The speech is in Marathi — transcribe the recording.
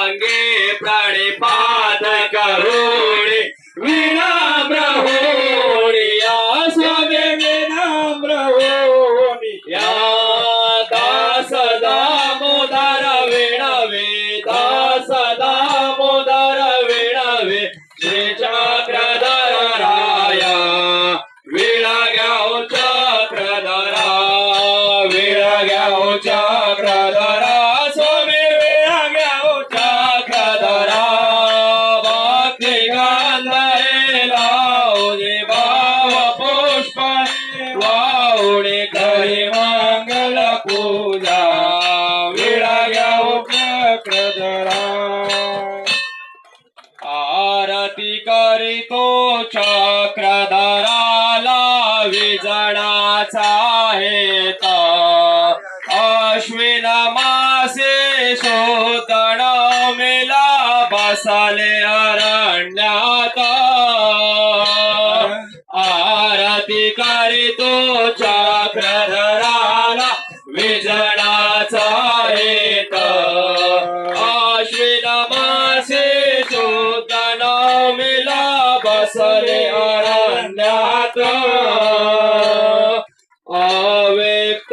अंगे प्रणिपाद करोडे विनम्र होणी या स्वामी विनम्र होणी. या दास दामोदर विणवे दास दामोदर विणवे श्री चक्रधर राया विळग्याव चक्रधरा विळग्याव चक्रधरा. चक्रधरा। आरती करीतो चक्रधराला विजणाचा हेत। अश्विन मासे शोधण मेला बसले अरण्यात। आरती करीतो चक्रधराला विजणाचा हेत। ಸರಿ ಅರಣ್ಯ